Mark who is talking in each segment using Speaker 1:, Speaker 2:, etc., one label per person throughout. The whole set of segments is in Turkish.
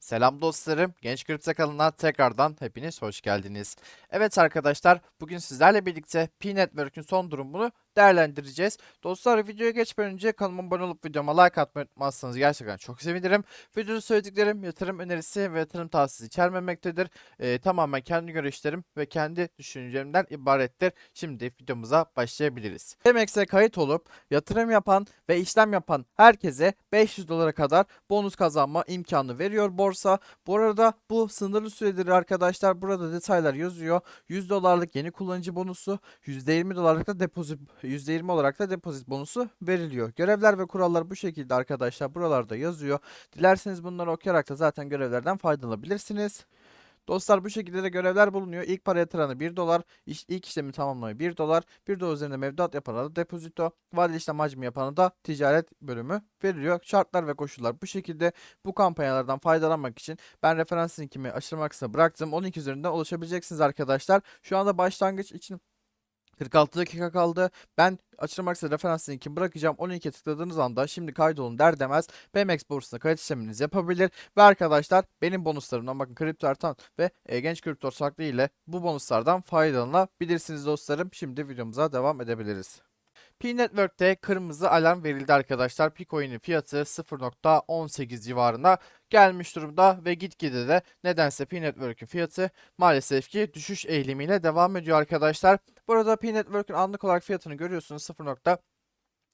Speaker 1: Selam dostlarım. Genç Kripto kanalına tekrardan hepiniz hoş geldiniz. Evet arkadaşlar bugün sizlerle birlikte P-Network'ün son durumunu değerlendireceğiz. Dostlar videoya geçmeden önce kanalıma abone olup videoma like atmayı unutmazsanız gerçekten çok sevinirim. Videoda söylediklerim yatırım önerisi ve yatırım tavsiyesi içermemektedir. Ee, tamamen kendi görüşlerim ve kendi düşüncelerimden ibarettir. Şimdi videomuza başlayabiliriz. MX'e kayıt olup yatırım yapan ve işlem yapan herkese 500 dolara kadar bonus kazanma imkanı veriyor borsa. Bu arada bu sınırlı süredir arkadaşlar. Burada detaylar yazıyor. 100 dolarlık yeni kullanıcı bonusu, %20 dolarlık da depozit %20 olarak da depozit bonusu veriliyor. Görevler ve kurallar bu şekilde arkadaşlar buralarda yazıyor. Dilerseniz bunları okuyarak da zaten görevlerden faydalanabilirsiniz. Dostlar bu şekilde de görevler bulunuyor. İlk para yatıranı 1 dolar, ilk işlemi tamamlamayı 1 dolar, 1 dolar üzerinde mevduat yapana da depozito, vadeli işlem hacmi yapana da ticaret bölümü veriliyor. Şartlar ve koşullar bu şekilde. Bu kampanyalardan faydalanmak için ben referans linkimi kısmına bıraktım. Onun link üzerinden ulaşabileceksiniz arkadaşlar. Şu anda başlangıç için 46 dakika kaldı. Ben açılmak üzere referans linkimi bırakacağım. O linke tıkladığınız anda şimdi kaydolun der demez BMX borsasına kayıt işleminizi yapabilir. Ve arkadaşlar benim bonuslarımdan bakın kripto artan ve e, genç kripto ortaklığı ile bu bonuslardan faydalanabilirsiniz dostlarım. Şimdi videomuza devam edebiliriz. P-Network'te kırmızı alarm verildi arkadaşlar. Picoin'in fiyatı 0.18 civarına gelmiş durumda ve gitgide de nedense P-Network'ün fiyatı maalesef ki düşüş eğilimiyle devam ediyor arkadaşlar. Burada P-Network'ün anlık olarak fiyatını görüyorsunuz 0.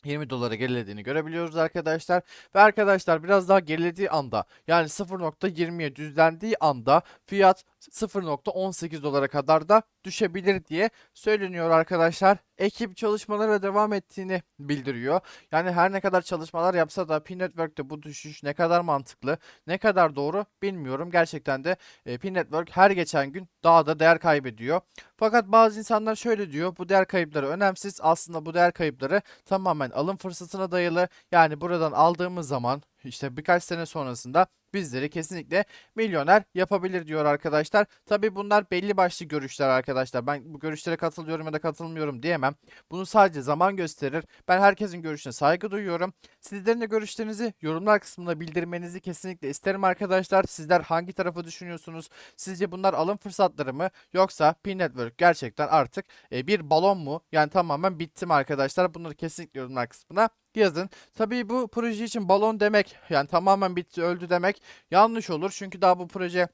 Speaker 1: 20 dolara gerilediğini görebiliyoruz arkadaşlar. Ve arkadaşlar biraz daha gerilediği anda yani 0.20'ye düzlendiği anda fiyat 0.18 dolara kadar da düşebilir diye söyleniyor arkadaşlar. Ekip çalışmalara devam ettiğini bildiriyor. Yani her ne kadar çalışmalar yapsa da P-Network'te bu düşüş ne kadar mantıklı, ne kadar doğru bilmiyorum. Gerçekten de e, P-Network her geçen gün daha da değer kaybediyor. Fakat bazı insanlar şöyle diyor. Bu değer kayıpları önemsiz. Aslında bu değer kayıpları tamamen alım fırsatına dayalı. Yani buradan aldığımız zaman işte birkaç sene sonrasında bizleri kesinlikle milyoner yapabilir diyor arkadaşlar. Tabi bunlar belli başlı görüşler arkadaşlar. Ben bu görüşlere katılıyorum ya da katılmıyorum diyemem. Bunu sadece zaman gösterir. Ben herkesin görüşüne saygı duyuyorum. Sizlerin de görüşlerinizi yorumlar kısmında bildirmenizi kesinlikle isterim arkadaşlar. Sizler hangi tarafı düşünüyorsunuz? Sizce bunlar alım fırsatları mı? Yoksa P-Network gerçekten artık e, bir balon mu? Yani tamamen bitti mi arkadaşlar? Bunları kesinlikle yorumlar kısmına yazın. Tabii bu proje için balon demek yani tamamen bitti öldü demek yanlış olur. Çünkü daha bu proje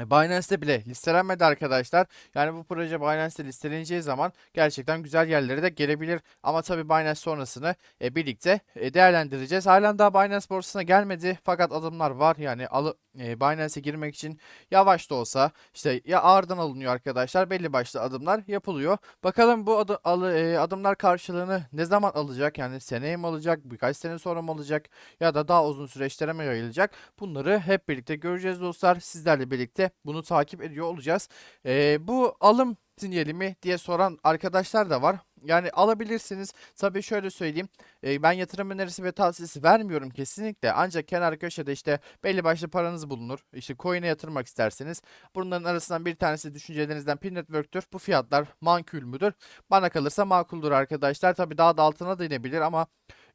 Speaker 1: e, Binance'te bile listelenmedi arkadaşlar. Yani bu proje Binance'te listeleneceği zaman gerçekten güzel yerlere de gelebilir. Ama tabii Binance sonrasını e, birlikte e, değerlendireceğiz. Halen daha Binance borsasına gelmedi fakat adımlar var. Yani alı, e, Binance'e girmek için yavaş da olsa işte ya ağırdan alınıyor arkadaşlar. Belli başlı adımlar yapılıyor. Bakalım bu adı, alı, e, adımlar karşılığını ne zaman alacak? Yani seneye mi alacak? Birkaç sene sonra mı alacak? Ya da daha uzun süreçlere mi yayılacak? Bunları hep birlikte göreceğiz dostlar. Sizlerle birlikte bunu takip ediyor olacağız. E, bu alım sinyali mi diye soran arkadaşlar da var. Yani alabilirsiniz. Tabii şöyle söyleyeyim. e, ben yatırım önerisi ve tavsiyesi vermiyorum kesinlikle. Ancak kenar köşede işte belli başlı paranız bulunur. İşte coin'e yatırmak isterseniz. Bunların arasından bir tanesi düşüncelerinizden P-Network'tür. Bu fiyatlar mankul müdür? Bana kalırsa makuldür arkadaşlar. Tabii daha da altına da inebilir ama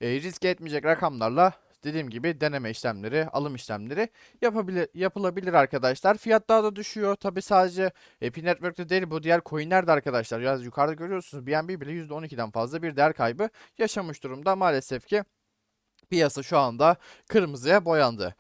Speaker 1: e, risk etmeyecek rakamlarla dediğim gibi deneme işlemleri, alım işlemleri yapabilir, yapılabilir arkadaşlar. Fiyat daha da düşüyor. Tabi sadece e, P-Network'te değil bu diğer coinler de arkadaşlar. Biraz yukarıda görüyorsunuz BNB bile %12'den fazla bir değer kaybı yaşamış durumda. Maalesef ki piyasa şu anda kırmızıya boyandı.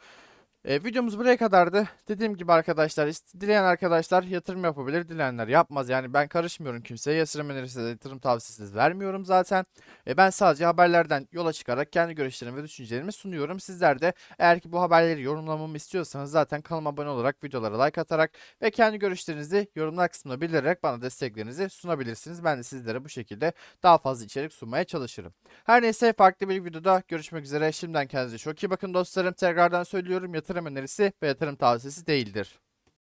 Speaker 1: E, videomuz buraya kadardı. Dediğim gibi arkadaşlar dileyen arkadaşlar yatırım yapabilir, dileyenler yapmaz. Yani ben karışmıyorum kimseye. Yatırım önerisi yatırım tavsiyesi vermiyorum zaten. E, ben sadece haberlerden yola çıkarak kendi görüşlerimi ve düşüncelerimi sunuyorum. Sizler de eğer ki bu haberleri yorumlamamı istiyorsanız zaten kanalıma abone olarak, videolara like atarak ve kendi görüşlerinizi yorumlar kısmına bildirerek bana desteklerinizi sunabilirsiniz. Ben de sizlere bu şekilde daha fazla içerik sunmaya çalışırım. Her neyse farklı bir videoda görüşmek üzere. Şimdiden kendinize çok iyi bakın dostlarım. Tekrardan söylüyorum yatırım önerisi ve yatırım tavsiyesi değildir.